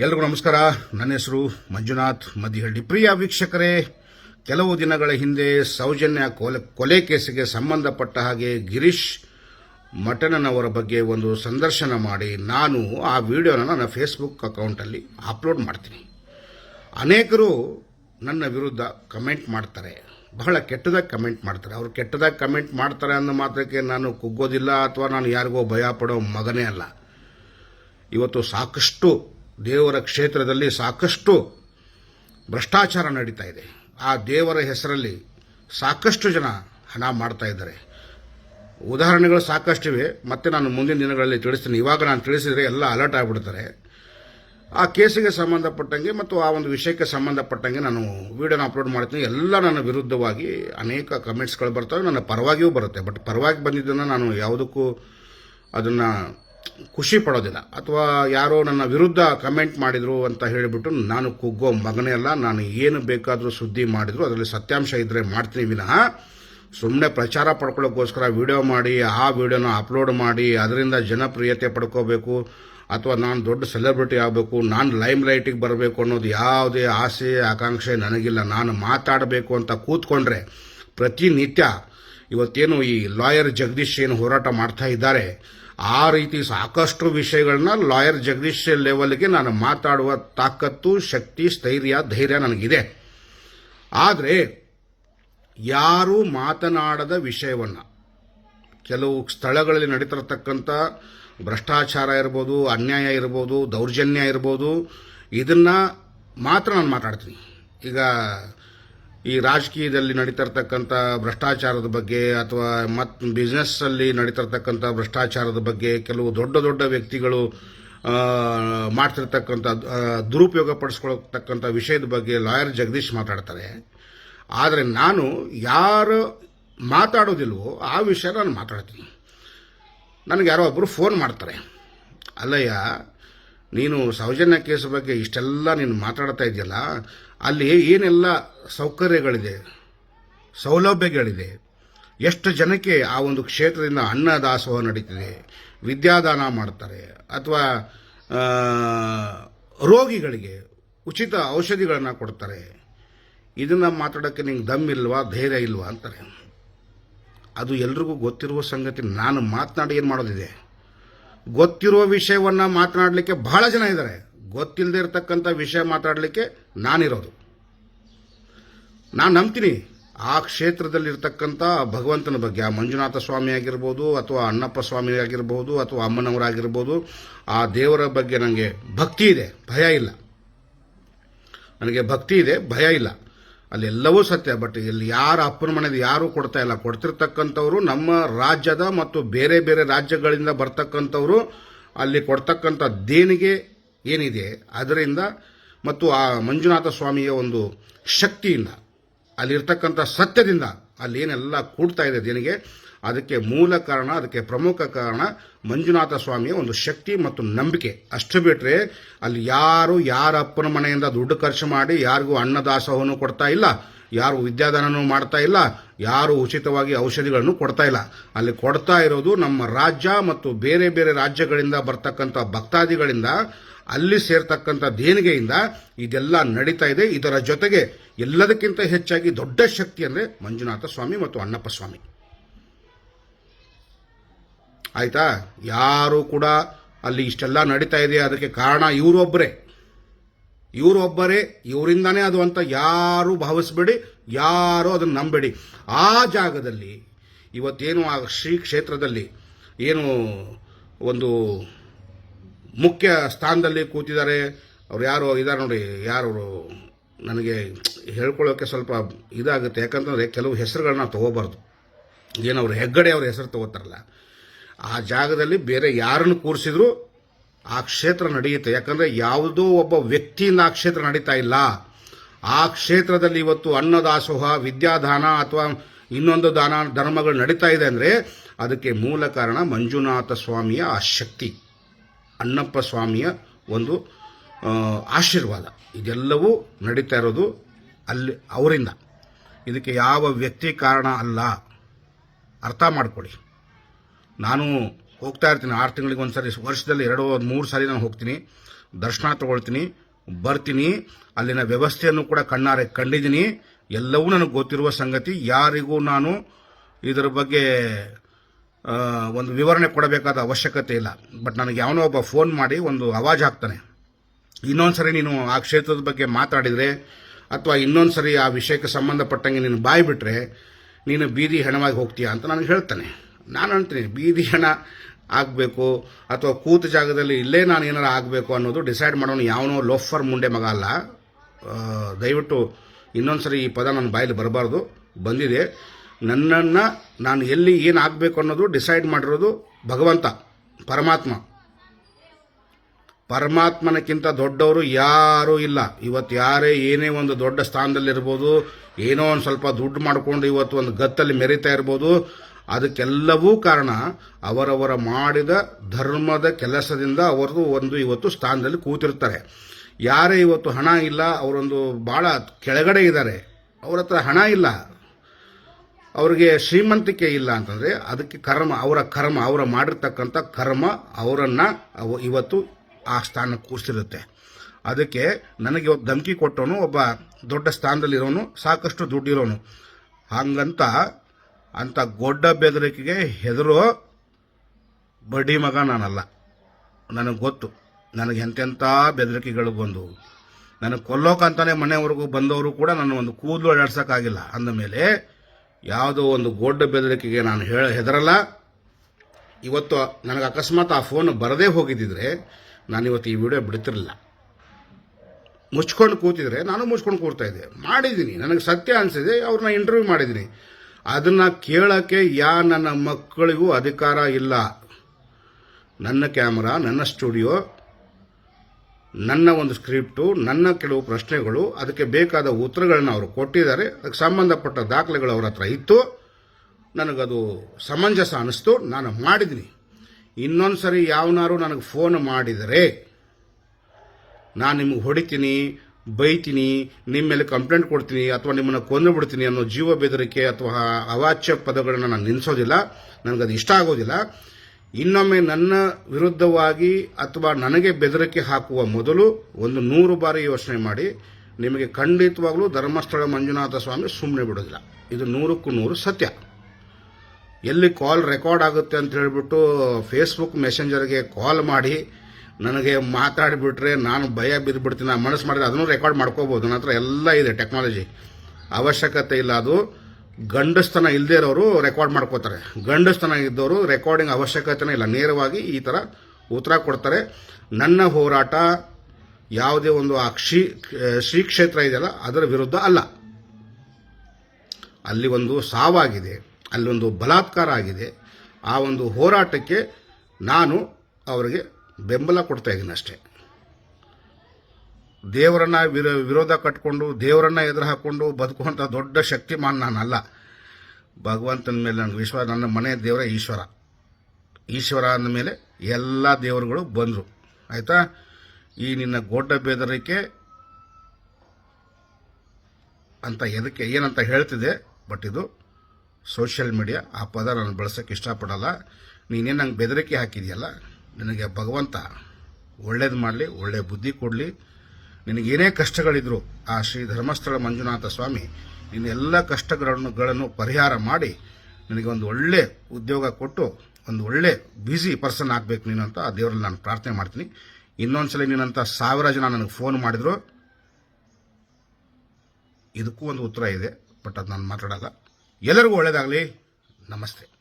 ಎಲ್ರಿಗೂ ನಮಸ್ಕಾರ. ನನ್ನ ಹೆಸರು ಮಂಜುನಾಥ್. ಮದಿಹಳ್ಳಿ ಪ್ರಿಯ ವೀಕ್ಷಕರೇ, ಕೆಲವು ದಿನಗಳ ಹಿಂದೆ ಸೌಜನ್ಯ ಕೊಲೆ ಕೊಲೆ ಕೇಸಿಗೆ ಸಂಬಂಧಪಟ್ಟ ಹಾಗೆ ಗಿರೀಶ್ ಮಟನನವರ ಬಗ್ಗೆ ಒಂದು ಸಂದರ್ಶನ ಮಾಡಿ ನಾನು ಆ ವಿಡಿಯೋನ ನನ್ನ ಫೇಸ್ಬುಕ್ ಅಕೌಂಟಲ್ಲಿ ಅಪ್ಲೋಡ್ ಮಾಡ್ತೀನಿ. ಅನೇಕರು ನನ್ನ ವಿರುದ್ಧ ಕಮೆಂಟ್ ಮಾಡ್ತಾರೆ. ಬಹಳ ಕೆಟ್ಟದಾಗಿ ಕಮೆಂಟ್ ಮಾಡ್ತಾರೆ. ಅವರು ಕೆಟ್ಟದಾಗಿ ಕಮೆಂಟ್ ಮಾಡ್ತಾರೆ ಅನ್ನೋ ಮಾತ್ರಕ್ಕೆ ನಾನು ಕುಗ್ಗೋದಿಲ್ಲ ಅಥವಾ ನಾನು ಯಾರಿಗೋ ಭಯ ಪಡೋ ಮಗನೇ ಅಲ್ಲ. ಇವತ್ತು ಸಾಕಷ್ಟು ದೇವರ ಕ್ಷೇತ್ರದಲ್ಲಿ ಸಾಕಷ್ಟು ಭ್ರಷ್ಟಾಚಾರ ನಡೀತಾ ಇದೆ. ಆ ದೇವರ ಹೆಸರಲ್ಲಿ ಸಾಕಷ್ಟು ಜನ ಹಣ ಮಾಡ್ತಾ ಇದ್ದಾರೆ. ಉದಾಹರಣೆಗಳು ಸಾಕಷ್ಟಿವೆ. ಮತ್ತೆ ನಾನು ಮುಂದಿನ ದಿನಗಳಲ್ಲಿ ತಿಳಿಸ್ತೀನಿ. ಇವಾಗ ನಾನು ತಿಳಿಸಿದರೆ ಎಲ್ಲ ಅಲರ್ಟ್ ಆಗಿಬಿಡ್ತಾರೆ. ಆ ಕೇಸಿಗೆ ಸಂಬಂಧಪಟ್ಟಂಗೆ ಮತ್ತು ಆ ಒಂದು ವಿಷಯಕ್ಕೆ ಸಂಬಂಧಪಟ್ಟಂಗೆ ನಾನು ವಿಡಿಯೋನ ಅಪ್ಲೋಡ್ ಮಾಡ್ತೀನಿ. ಎಲ್ಲ ನನ್ನ ವಿರುದ್ಧವಾಗಿ ಅನೇಕ ಕಮೆಂಟ್ಸ್ಗಳು ಬರ್ತವೆ. ನನ್ನ ಪರವಾಗಿಯೂ ಬರುತ್ತೆ. ಬಟ್ ಪರವಾಗಿ ಬಂದಿದ್ದನ್ನು ನಾನು ಯಾವುದಕ್ಕೂ ಅದನ್ನು ಖುಷಿ ಪಡೋದಿಲ್ಲ. ಅಥವಾ ಯಾರೋ ನನ್ನ ವಿರುದ್ಧ ಕಮೆಂಟ್ ಮಾಡಿದ್ರು ಅಂತ ಹೇಳಿಬಿಟ್ಟು ನಾನು ಕುಗ್ಗೋ ಮಗನೇ ಅಲ್ಲ, ನಾನು ಏನು ಬೇಕಾದರೂ ಸುದ್ದಿ ಮಾಡಿದ್ರು, ಅದರಲ್ಲಿ ಸತ್ಯಾಂಶ ಇದ್ದರೆ ಮಾಡ್ತೀನಿ ವಿನಃ. ಸುಮ್ಮನೆ ಪ್ರಚಾರ ಪಡ್ಕೊಳ್ಳೋಕ್ಕೋಸ್ಕರ ವಿಡಿಯೋ ಮಾಡಿ, ಆ ವಿಡಿಯೋನ ಅಪ್ಲೋಡ್ ಮಾಡಿ, ಅದರಿಂದ ಜನಪ್ರಿಯತೆ ಪಡ್ಕೋಬೇಕು, ಅಥವಾ ನಾನು ದೊಡ್ಡ ಸೆಲೆಬ್ರಿಟಿ ಆಗಬೇಕು, ನಾನು ಲೈಮ್ ಲೈಟಿಗೆ ಬರಬೇಕು ಅನ್ನೋದು ಯಾವುದೇ ಆಸೆ, ಆಕಾಂಕ್ಷೆ ನನಗಿಲ್ಲ. ನಾನು ಮಾತಾಡಬೇಕು ಅಂತ ಕೂತ್ಕೊಂಡ್ರೆ ಪ್ರತಿನಿತ್ಯ ಇವತ್ತೇನು ಈ ಲಾಯರ್ ಜಗದೀಶ್ ಏನು ಹೋರಾಟ ಮಾಡ್ತಾ ಇದ್ದಾರೆ, ಆ ರೀತಿ ಸಾಕಷ್ಟು ವಿಷಯಗಳನ್ನ ಲಾಯರ್ ಜಗದೀಶ್ ಲೆವೆಲ್ಗೆ ನಾನು ಮಾತಾಡುವ ತಾಕತ್ತು, ಶಕ್ತಿ, ಸ್ಥೈರ್ಯ, ಧೈರ್ಯ ನನಗಿದೆ. ಆದರೆ ಯಾರು ಮಾತನಾಡದ ವಿಷಯವನ್ನು, ಕೆಲವು ಸ್ಥಳಗಳಲ್ಲಿ ನಡೀತಿರತಕ್ಕಂಥ ಭ್ರಷ್ಟಾಚಾರ ಇರ್ಬೋದು, ಅನ್ಯಾಯ ಇರ್ಬೋದು, ದೌರ್ಜನ್ಯ ಇರ್ಬೋದು, ಇದನ್ನು ಮಾತ್ರ ನಾನು ಮಾತಾಡ್ತೀನಿ. ಈಗ ಈ ರಾಜಕೀಯದಲ್ಲಿ ನಡೀತಿರ್ತಕ್ಕಂಥ ಭ್ರಷ್ಟಾಚಾರದ ಬಗ್ಗೆ ಅಥವಾ ಮತ್ತು ಬಿಸ್ನೆಸ್ಸಲ್ಲಿ ನಡೀತಿರ್ತಕ್ಕಂಥ ಭ್ರಷ್ಟಾಚಾರದ ಬಗ್ಗೆ ಕೆಲವು ದೊಡ್ಡ ದೊಡ್ಡ ವ್ಯಕ್ತಿಗಳು ಮಾಡ್ತಿರ್ತಕ್ಕಂಥ ದುರುಪಯೋಗ ಪಡಿಸ್ಕೊಳ್ತಕ್ಕಂಥ ವಿಷಯದ ಬಗ್ಗೆ ಲಾಯರ್ ಜಗದೀಶ್ ಮಾತಾಡ್ತಾರೆ. ಆದರೆ ನಾನು ಯಾರು ಮಾತಾಡೋದಿಲ್ವೋ ಆ ವಿಷಯ ನಾನು ಮಾತಾಡ್ತೀನಿ. ನನಗೆ ಯಾರೋ ಒಬ್ಬರು ಫೋನ್ ಮಾಡ್ತಾರೆ. ಅಲ್ಲಯ್ಯ ನೀನು ಸೌಜನ್ಯ ಕೇಸ್ ಬಗ್ಗೆ ಇಷ್ಟೆಲ್ಲ ನೀನು ಮಾತಾಡ್ತಾ ಇದೆಯಲ್ಲ, ಅಲ್ಲಿ ಏನೆಲ್ಲ ಸೌಕರ್ಯಗಳಿದೆ, ಸೌಲಭ್ಯಗಳಿದೆ, ಎಷ್ಟು ಜನಕ್ಕೆ ಆ ಒಂದು ಕ್ಷೇತ್ರದಿಂದ ಅನ್ನದಾಸೋಹ ನಡೀತಿದೆ, ವಿದ್ಯಾದಾನ ಮಾಡ್ತಾರೆ, ಅಥವಾ ರೋಗಿಗಳಿಗೆ ಉಚಿತ ಔಷಧಿಗಳನ್ನು ಕೊಡ್ತಾರೆ, ಇದನ್ನು ಮಾತಾಡೋಕ್ಕೆ ನಿಂಗೆ ದಮ್ ಇಲ್ವಾ, ಧೈರ್ಯ ಇಲ್ವಾ ಅಂತಾರೆ. ಅದು ಎಲ್ರಿಗೂ ಗೊತ್ತಿರುವ ಸಂಗತಿ, ನಾನು ಮಾತನಾಡಿ ಏನು ಮಾಡೋದಿದೆ? ಗೊತ್ತಿರುವ ವಿಷಯವನ್ನು ಮಾತನಾಡಲಿಕ್ಕೆ ಬಹಳ ಜನ ಇದ್ದಾರೆ. ಗೊತ್ತಿಲ್ಲದೆ ಇರತಕ್ಕಂಥ ವಿಷಯ ಮಾತಾಡಲಿಕ್ಕೆ ನಾನಿರೋದು. ನಾನು ನಂಬ್ತೀನಿ. ಆ ಕ್ಷೇತ್ರದಲ್ಲಿರ್ತಕ್ಕಂಥ ಭಗವಂತನ ಬಗ್ಗೆ, ಆ ಮಂಜುನಾಥ ಸ್ವಾಮಿ ಆಗಿರ್ಬೋದು, ಅಥವಾ ಅಣ್ಣಪ್ಪ ಸ್ವಾಮಿ ಆಗಿರ್ಬೋದು, ಅಥವಾ ಅಮ್ಮನವರಾಗಿರ್ಬೋದು, ಆ ದೇವರ ಬಗ್ಗೆ ನನಗೆ ಭಕ್ತಿ ಇದೆ. ಭಯ ಇಲ್ಲ. ನನಗೆ ಭಕ್ತಿ ಇದೆ, ಭಯ ಇಲ್ಲ. ಅಲ್ಲೆಲ್ಲವೂ ಸತ್ಯ. ಬಟ್ ಇಲ್ಲಿ ಯಾರು ಅಪ್ಪನ ಮನೆದು ಯಾರೂ ಕೊಡ್ತಾ ಇಲ್ಲ. ಕೊಡ್ತಿರ್ತಕ್ಕಂಥವ್ರು ನಮ್ಮ ರಾಜ್ಯದ ಮತ್ತು ಬೇರೆ ಬೇರೆ ರಾಜ್ಯಗಳಿಂದ ಬರ್ತಕ್ಕಂಥವ್ರು ಅಲ್ಲಿ ಕೊಡ್ತಕ್ಕಂಥ ದೇಣಿಗೆ ಏನಿದೆ, ಅದರಿಂದ ಮತ್ತು ಆ ಮಂಜುನಾಥ ಸ್ವಾಮಿಯ ಒಂದು ಶಕ್ತಿಯಿಂದ, ಅಲ್ಲಿರ್ತಕ್ಕಂಥ ಸತ್ಯದಿಂದ ಅಲ್ಲಿ ಏನೆಲ್ಲ ಕೂಡ್ತಾ ಇದೆ ದೇಣಿಗೆ. ಅದಕ್ಕೆ ಮೂಲ ಕಾರಣ, ಅದಕ್ಕೆ ಪ್ರಮುಖ ಕಾರಣ ಮಂಜುನಾಥ ಸ್ವಾಮಿಯ ಒಂದು ಶಕ್ತಿ ಮತ್ತು ನಂಬಿಕೆ. ಅಷ್ಟು ಬಿಟ್ಟರೆ ಅಲ್ಲಿ ಯಾರು ಯಾರ ಅಪ್ಪನ ಮನೆಯಿಂದ ದುಡ್ಡು ಖರ್ಚು ಮಾಡಿ ಯಾರಿಗೂ ಅನ್ನದಾಸೋಹವನ್ನು ಕೊಡ್ತಾ ಇಲ್ಲ, ಯಾರು ವಿದ್ಯಾದಾನನೂ ಮಾಡ್ತಾ ಇಲ್ಲ, ಯಾರು ಉಚಿತವಾಗಿ ಔಷಧಿಗಳನ್ನು ಕೊಡ್ತಾ ಇಲ್ಲ. ಅಲ್ಲಿ ಕೊಡ್ತಾ ಇರೋದು ನಮ್ಮ ರಾಜ್ಯ ಮತ್ತು ಬೇರೆ ಬೇರೆ ರಾಜ್ಯಗಳಿಂದ ಬರ್ತಕ್ಕಂಥ ಭಕ್ತಾದಿಗಳಿಂದ, ಅಲ್ಲಿ ಸೇರ್ತಕ್ಕಂಥ ದೇಣಿಗೆಯಿಂದ ಇದೆಲ್ಲ ನಡೀತಾ ಇದೆ. ಇದರ ಜೊತೆಗೆ ಎಲ್ಲದಕ್ಕಿಂತ ಹೆಚ್ಚಾಗಿ ದೊಡ್ಡ ಶಕ್ತಿ ಅಂದರೆ ಮಂಜುನಾಥ ಸ್ವಾಮಿ ಮತ್ತು ಅಣ್ಣಪ್ಪ ಸ್ವಾಮಿ. ಆಯ್ತಾ? ಯಾರು ಕೂಡ ಅಲ್ಲಿ ಇಷ್ಟೆಲ್ಲ ನಡೀತಾ ಇದೆ ಅದಕ್ಕೆ ಕಾರಣ ಇವರೊಬ್ಬರೇ ಇವರೊಬ್ಬರೇ, ಇವರಿಂದಾನೇ ಅದು ಅಂತ ಯಾರು ಭಾವಿಸಬೇಡಿ, ಯಾರು ಅದನ್ನು ನಂಬೇಡಿ. ಆ ಜಾಗದಲ್ಲಿ ಇವತ್ತೇನು ಆ ಶ್ರೀ ಕ್ಷೇತ್ರದಲ್ಲಿ ಏನು ಒಂದು ಮುಖ್ಯ ಸ್ಥಾನದಲ್ಲಿ ಕೂತಿದ್ದಾರೆ, ಅವ್ರು ಯಾರು ಇದ್ದಾರೆ ನೋಡಿ, ಯಾರು ನನಗೆ ಹೇಳ್ಕೊಳ್ಳೋಕ್ಕೆ ಸ್ವಲ್ಪ ಇದಾಗುತ್ತೆ. ಯಾಕಂತಂದರೆ ಕೆಲವು ಹೆಸರುಗಳನ್ನ ತೊಗೋಬಾರ್ದು. ಏನು ಅವ್ರು ಹೆಗ್ಗಡೆ ಅವ್ರ ಹೆಸರು ತಗೋತಾರಲ್ಲ. ಆ ಜಾಗದಲ್ಲಿ ಬೇರೆ ಯಾರನ್ನು ಕೂರಿಸಿದ್ರು ಆ ಕ್ಷೇತ್ರ ನಡೆಯುತ್ತೆ. ಯಾಕಂದರೆ ಯಾವುದೋ ಒಬ್ಬ ವ್ಯಕ್ತಿಯಿಂದ ಆ ಕ್ಷೇತ್ರ ನಡೀತಾ ಇಲ್ಲ. ಆ ಕ್ಷೇತ್ರದಲ್ಲಿ ಇವತ್ತು ಅನ್ನದಾಸೋಹ, ವಿದ್ಯಾದಾನ ಅಥವಾ ಇನ್ನೊಂದು ದಾನ, ಧರ್ಮಗಳು ನಡೀತಾ ಇದೆ ಅಂದರೆ ಅದಕ್ಕೆ ಮೂಲ ಕಾರಣ ಮಂಜುನಾಥ ಸ್ವಾಮಿಯ ಆ ಶಕ್ತಿ. ಅಣ್ಣಪ್ಪ ಸ್ವಾಮಿಯ ಒಂದು ಆಶೀರ್ವಾದ. ಇದೆಲ್ಲವೂ ನಡೀತಾ ಇರೋದು ಅಲ್ಲಿ, ಅವರಿಂದ. ಇದಕ್ಕೆ ಯಾವ ವ್ಯಕ್ತಿ ಕಾರಣ ಅಲ್ಲ. ಅರ್ಥ ಮಾಡ್ಕೊಳ್ಳಿ. ನಾನು ಹೋಗ್ತಾ ಇರ್ತೀನಿ ಆರು ತಿಂಗಳಿಗೆ ಒಂದು ಸರಿ ವರ್ಷದಲ್ಲಿ ಎರಡು, ಮೂರು ಸಾರಿ ನಾನು ಹೋಗ್ತೀನಿ. ದರ್ಶನ ತಗೊಳ್ತೀನಿ, ಬರ್ತೀನಿ. ಅಲ್ಲಿನ ವ್ಯವಸ್ಥೆಯನ್ನು ಕೂಡ ಕಣ್ಣಾರೆ ಕಂಡಿದ್ದೀನಿ. ಎಲ್ಲವೂ ನನಗೆ ಗೊತ್ತಿರುವ ಸಂಗತಿ, ಯಾರಿಗೂ ನಾನು ಇದರ ಬಗ್ಗೆ ಒಂದು ವಿವರಣೆ ಕೊಡಬೇಕಾದ ಅವಶ್ಯಕತೆ ಇಲ್ಲ. ಬಟ್ ನನಗೆ ಯಾವನೋ ಒಬ್ಬ ಫೋನ್ ಮಾಡಿ ಒಂದು ಅವಾಜ್ ಹಾಕ್ತಾನೆ. ಇನ್ನೊಂದ್ಸರಿ ನೀನು ಆ ಕ್ಷೇತ್ರದ ಬಗ್ಗೆ ಮಾತಾಡಿದರೆ, ಅಥವಾ ಇನ್ನೊಂದ್ಸರಿ ಆ ವಿಷಯಕ್ಕೆ ಸಂಬಂಧಪಟ್ಟಂಗೆ ನೀನು ಬಾಯಿ ಬಿಟ್ಟರೆ ನೀನು ಬೀದಿ ಹೆಣವಾಗಿ ಹೋಗ್ತೀಯಾ ಅಂತ ನನಗೆ ಹೇಳ್ತಾನೆ. ನಾನು ಅಂತೀನಿ, ಬೀದಿ ಹಣ ಆಗಬೇಕು ಅಥವಾ ಕೂತ ಜಾಗದಲ್ಲಿ ಇಲ್ಲೇ ನಾನು ಏನಾರು ಆಗಬೇಕು ಅನ್ನೋದು ಡಿಸೈಡ್ ಮಾಡೋನು ಯಾವನೋ ಲೋಫರ್ ಮುಂಡೆ ಮಗ ಅಲ್ಲ. ದಯವಿಟ್ಟು ಇನ್ನೊಂದ್ಸರಿ ಈ ಪದ ನನ್ನ ಬಾಯಲ್ಲಿ ಬರಬಾರ್ದು, ಬಂದಿದೆ. ನನ್ನನ್ನು ನಾನು ಎಲ್ಲಿ ಏನು ಆಗಬೇಕು ಅನ್ನೋದು ಡಿಸೈಡ್ ಮಾಡಿರೋದು ಭಗವಂತ, ಪರಮಾತ್ಮ. ಪರಮಾತ್ಮನಕ್ಕಿಂತ ದೊಡ್ಡವರು ಯಾರೂ ಇಲ್ಲ. ಇವತ್ತು ಯಾರೇ ಏನೇ ಒಂದು ದೊಡ್ಡ ಸ್ಥಾನದಲ್ಲಿರ್ಬೋದು, ಏನೋ ಒಂದು ಸ್ವಲ್ಪ ದುಡ್ಡು ಮಾಡಿಕೊಂಡು ಇವತ್ತು ಒಂದು ಗತ್ತಲ್ಲಿ ಮೆರಿತಾ ಇರ್ಬೋದು ಅದಕ್ಕೆಲ್ಲವೂ ಕಾರಣ ಅವರವರ ಮಾಡಿದ ಧರ್ಮದ ಕೆಲಸದಿಂದ ಅವರದು ಒಂದು ಇವತ್ತು ಸ್ಥಾನದಲ್ಲಿ ಕೂತಿರ್ತಾರೆ. ಯಾರೇ ಇವತ್ತು ಹಣ ಇಲ್ಲ, ಅವರೊಂದು ಭಾಳ ಕೆಳಗಡೆ ಇದ್ದಾರೆ. ಅವ್ರ ಹತ್ರ ಹಣ ಇಲ್ಲ. ಅವರಿಗೆ ಶ್ರೀಮಂತಿಕೆ ಇಲ್ಲ ಅಂತಂದರೆ ಅದಕ್ಕೆ ಕರ್ಮ, ಅವರ ಕರ್ಮ, ಅವರ ಮಾಡಿರ್ತಕ್ಕಂಥ ಕರ್ಮ ಅವರನ್ನು ಅವ ಇವತ್ತು ಆ ಸ್ಥಾನಕ್ಕೆ ಕೂರಿಸಿರುತ್ತೆ. ಅದಕ್ಕೆ ನನಗೆ ಇವತ್ತು ಧಮಕಿ ಕೊಟ್ಟವನು, ಒಬ್ಬ ದೊಡ್ಡ ಸ್ಥಾನದಲ್ಲಿರೋನು, ಸಾಕಷ್ಟು ದುಡ್ಡಿರೋನು. ಹಂಗಂತ ಅಂತ ಗೊಡ್ಡ ಬೆದರಿಕೆಗೆ ಹೆದರು ಬಡ್ಡಿ ಮಗ ನಾನಲ್ಲ. ನನಗೆ ಗೊತ್ತು. ನನಗೆ ಎಂತೆಂಥ ಬೆದರಿಕೆಗಳು ಬಂದವು ನನಗೆ ಕೊಲ್ಲೋಕಂತಾನೆ ಮನೆವರೆಗೂ ಬಂದವರು ಕೂಡ ನನ್ನ ಒಂದು ಕೂದಲು ಅಡಾಡ್ಸೋಕ್ಕಾಗಿಲ್ಲ ಅಂದಮೇಲೆ ಯಾವುದೋ ಒಂದು ಗೊಡ್ಡ ಬೆದರಿಕೆಗೆ ನಾನು ಹೇಳ ಹೆದರಲ್ಲ. ಇವತ್ತು ನನಗೆ ಅಕಸ್ಮಾತ್ ಆ ಫೋನ್ ಬರದೇ ಹೋಗಿದ್ದಿದ್ರೆ ನಾನು ಇವತ್ತು ಈ ವಿಡಿಯೋ ಬಿಡ್ತಿರಲಿಲ್ಲ. ಮುಚ್ಕೊಂಡು ಕೂತಿದ್ರೆ ನಾನು ಮುಚ್ಕೊಂಡು ಕೂರ್ತಾ ಇದ್ದೆ. ಮಾಡಿದ್ದೀನಿ. ನನಗೆ ಸತ್ಯ ಅನಿಸಿದೆ. ಅವ್ರನ್ನ ಇಂಟರ್ವ್ಯೂ ಮಾಡಿದ್ದೀನಿ. ಅದನ್ನು ಕೇಳೋಕ್ಕೆ ಯಾ ನನ್ನ ಮಕ್ಕಳಿಗೂ ಅಧಿಕಾರ ಇಲ್ಲ. ನನ್ನ ಕ್ಯಾಮರಾ, ನನ್ನ ಸ್ಟುಡಿಯೋ, ನನ್ನ ಒಂದು ಸ್ಕ್ರಿಪ್ಟು, ನನ್ನ ಕೆಲವು ಪ್ರಶ್ನೆಗಳು, ಅದಕ್ಕೆ ಬೇಕಾದ ಉತ್ತರಗಳನ್ನ ಅವರು ಕೊಟ್ಟಿದ್ದಾರೆ. ಅದಕ್ಕೆ ಸಂಬಂಧಪಟ್ಟ ದಾಖಲೆಗಳು ಅವರ ಹತ್ರ ಇತ್ತು. ನನಗದು ಸಮಂಜಸ ಅನ್ನಿಸ್ತು ನಾನು ಮಾಡಿದ್ದೀನಿ. ಇನ್ನೊಂದು ಸರಿ ಯಾವನಾರು ನನಗೆ ಫೋನ್ ಮಾಡಿದರೆ, ನಾನು ನಿಮಗೆ ಹೊಡಿತೀನಿ. ಬೈತೀನಿ ನಿಮ್ಮ ಮೇಲೆ ಕಂಪ್ಲೇಂಟ್ ಕೊಡ್ತೀನಿ ಅಥವಾ ನಿಮ್ಮನ್ನು ಕೊಂದು ಬಿಡ್ತೀನಿ ಅನ್ನೋ ಜೀವ ಬೆದರಿಕೆ ಅಥವಾ ಅವಾಚ್ಯ ಪದಗಳನ್ನು ನಾನು ನಿಲ್ಲಿಸೋದಿಲ್ಲ ನನಗದು ಇಷ್ಟ ಆಗೋದಿಲ್ಲ. ಇನ್ನೊಮ್ಮೆ ನನ್ನ ವಿರುದ್ಧವಾಗಿ ಅಥವಾ ನನಗೆ ಬೆದರಿಕೆ ಹಾಕುವ ಮೊದಲು ಒಂದು ನೂರು ಬಾರಿ ಯೋಚನೆ ಮಾಡಿ, ನಿಮಗೆ ಖಂಡಿತವಾಗಲೂ ಧರ್ಮಸ್ಥಳ ಮಂಜುನಾಥ ಸ್ವಾಮಿ ಸುಮ್ಮನೆ ಬಿಡೋದಿಲ್ಲ. ಇದು ನೂರಕ್ಕೂ ನೂರು ಸತ್ಯ. ಎಲ್ಲಿ ಕಾಲ್ ರೆಕಾರ್ಡ್ ಆಗುತ್ತೆ ಅಂತ ಹೇಳಿಬಿಟ್ಟು ಫೇಸ್ಬುಕ್ ಮೆಸೆಂಜರ್ಗೆ ಕಾಲ್ ಮಾಡಿ ನನಗೆ ಮಾತಾಡಿಬಿಟ್ರೆ ನಾನು ಭಯ ಬಿದ್ದುಬಿಡ್ತೀನಿ ನಾನು ಮನಸ್ಸು ಮಾಡಿದ್ರೆ ಅದನ್ನು ರೆಕಾರ್ಡ್ ಮಾಡ್ಕೋಬೋದು. ನನ್ನ ಹತ್ರ ಎಲ್ಲ ಇದೆ ಟೆಕ್ನಾಲಜಿ ಅವಶ್ಯಕತೆ ಇಲ್ಲ ಅದು. ಗಂಡಸ್ತನ ಇಲ್ಲದೇ ಇರೋರು ರೆಕಾರ್ಡ್ ಮಾಡ್ಕೋತಾರೆ. ಗಂಡಸ್ತನ ಇದ್ದವರು ರೆಕಾರ್ಡಿಂಗ್ ಅವಶ್ಯಕತೆನೇ ಇಲ್ಲ. ನೇರವಾಗಿ ಈ ಥರ ಉತ್ತರ ಕೊಡ್ತಾರೆ. ನನ್ನ ಹೋರಾಟ ಯಾವುದೇ ಒಂದು ಆ ಕ್ಷೀ ಶ್ರೀ ಕ್ಷೇತ್ರ ಇದೆಯಲ್ಲ, ಅದರ ವಿರುದ್ಧ ಅಲ್ಲ. ಅಲ್ಲಿ ಒಂದು ಸಾವಾಗಿದೆ, ಅಲ್ಲಿ ಒಂದು ಬಲಾತ್ಕಾರ ಆಗಿದೆ. ಆ ಒಂದು ಹೋರಾಟಕ್ಕೆ ನಾನು ಅವರಿಗೆ ಬೆಂಬಲ ಕೊಡ್ತಾ ಇದ್ದೀನಿ ಅಷ್ಟೇ. ದೇವರನ್ನ ವಿರೋ, ವಿರೋಧ ಕಟ್ಕೊಂಡು, ದೇವರನ್ನ ಎದುರು ಹಾಕ್ಕೊಂಡು ಬದುಕುವಂಥ ದೊಡ್ಡ ಶಕ್ತಿಮಾನ್ ನಾನಲ್ಲ. ಭಗವಂತನ ಮೇಲೆ ನನಗೆ ವಿಶ್ವಾಸ ನನ್ನ ಮನೆ ದೇವರ ಈಶ್ವರ. ಈಶ್ವರ ಅಂದಮೇಲೆ ಎಲ್ಲ ದೇವರುಗಳು ಬಂದರು. ಆಯಿತಾ? ಈ ನಿನ್ನ ಗೊಡ್ಡ ಬೇದರಿಕೆ ಅಂತ ಎದಕ್ಕೆ, ಏನಂತ ಹೇಳ್ತಿದೆ ಬಟ್ ಇದು ಸೋಷಿಯಲ್ ಮೀಡಿಯಾ ಆ ಪದ ನಾನು ಬಳಸೋಕ್ಕೆ ಇಷ್ಟಪಡಲ್ಲ. ನೀನೇನು ನಂಗೆ ಬೆದರಿಕೆ ಹಾಕಿದೆಯಲ್ಲ? ನಿನಗೆ ಭಗವಂತ ಒಳ್ಳೇದು ಮಾಡಲಿ, ಒಳ್ಳೆ ಬುದ್ಧಿ ಕೊಡಲಿ. ನಿನಗೇನೇ ಕಷ್ಟಗಳಿದ್ರು, ಆ ಶ್ರೀ ಧರ್ಮಸ್ಥಳ ಮಂಜುನಾಥ ಸ್ವಾಮಿ ನಿನ್ನ ಎಲ್ಲ ಕಷ್ಟಗಳನ್ನು ಗಳನ್ನು ಪರಿಹಾರ ಮಾಡಿ ನಿನಗೆ ಒಂದು ಒಳ್ಳೆ ಉದ್ಯೋಗ ಕೊಟ್ಟು, ಒಂದು ಒಳ್ಳೆ ಬ್ಯುಸಿ ಪರ್ಸನ್ ಆಗಬೇಕು ನೀನು ಅಂತ ಆ ದೇವರಲ್ಲಿ ನಾನು ಪ್ರಾರ್ಥನೆ ಮಾಡ್ತೀನಿ. ಇನ್ನೊಂದ್ಸಲ ನೀನಂತ ಸಾವಿರ ಜನ ನನಗೆ ಫೋನ್ ಮಾಡಿದ್ರು. ಇದಕ್ಕೂ ಒಂದು ಉತ್ತರ ಇದೆ ಬಟ್ ಅದು ನಾನು ಮಾತಾಡಲ್ಲ. ಎಲ್ಲರಿಗೂ ಒಳ್ಳೆಯದಾಗಲಿ ನಮಸ್ತೆ.